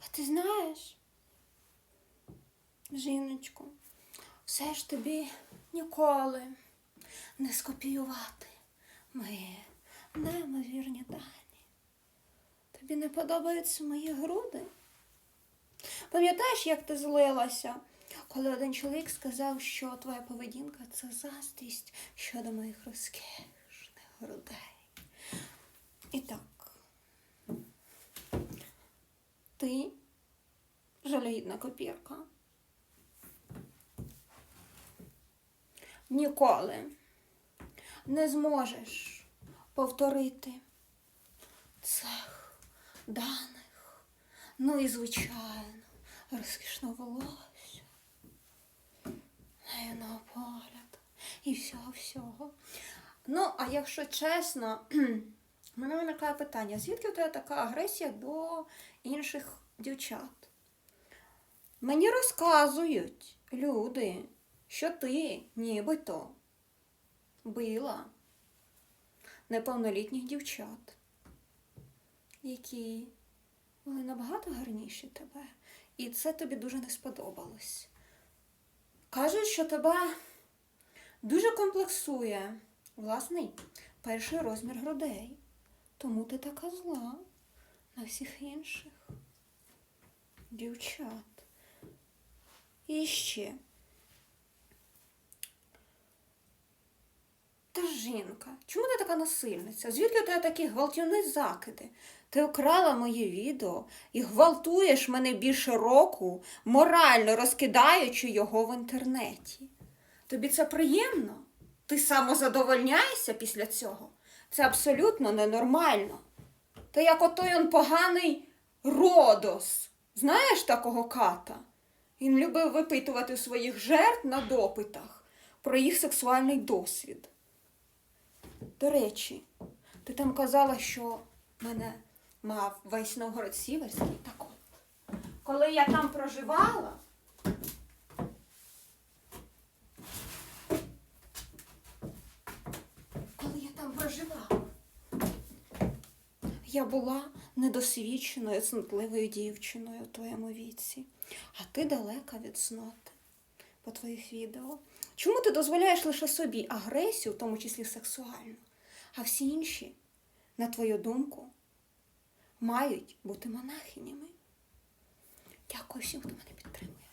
А ти знаєш, жіночко, все ж тобі ніколи не скопіювати мої неймовірні дані. Тобі не подобаються мої груди? Пам'ятаєш, як ти злилася, коли один чоловік сказав, що твоя поведінка це заздрість щодо моїх розкішних грудей. І так, ти жалюгідна копірка. Ніколи не зможеш повторити цих даних. Ну і звичайно, розкішно волосся, на погляд і всього-всього. Ну, а якщо чесно, мене виникає питання, звідки у тебе така агресія до інших дівчат? Мені розказують люди, що ти нібито била неповнолітніх дівчат, які були набагато гарніші тебе, і це тобі дуже не сподобалось. Кажуть, що тебе дуже комплексує власний перший розмір грудей, тому ти така зла на всіх інших дівчат. І ще. Ж жінка, чому ти така насильниця? Звідки у тебе такі гвалтівні закиди? Ти вкрала моє відео і гвалтуєш мене більше року, морально розкидаючи його в інтернеті. Тобі це приємно? Ти самозадовольняєшся після цього? Це абсолютно ненормально. Ти як отой он поганий Родос. Знаєш такого ката? Він любив випитувати своїх жертв на допитах про їх сексуальний досвід. До речі, ти там казала, що мене мав весь Новгород Сіверський. Так от, коли я там проживала, коли я там проживала, я була недосвідченою, цнотливою дівчиною у твоєму віці, а ти далека від цноти по твоїх відео. Чому ти дозволяєш лише собі агресію, в тому числі сексуальну, а всі інші, на твою думку, мають бути монахинями? Дякую всім, хто мене підтримує.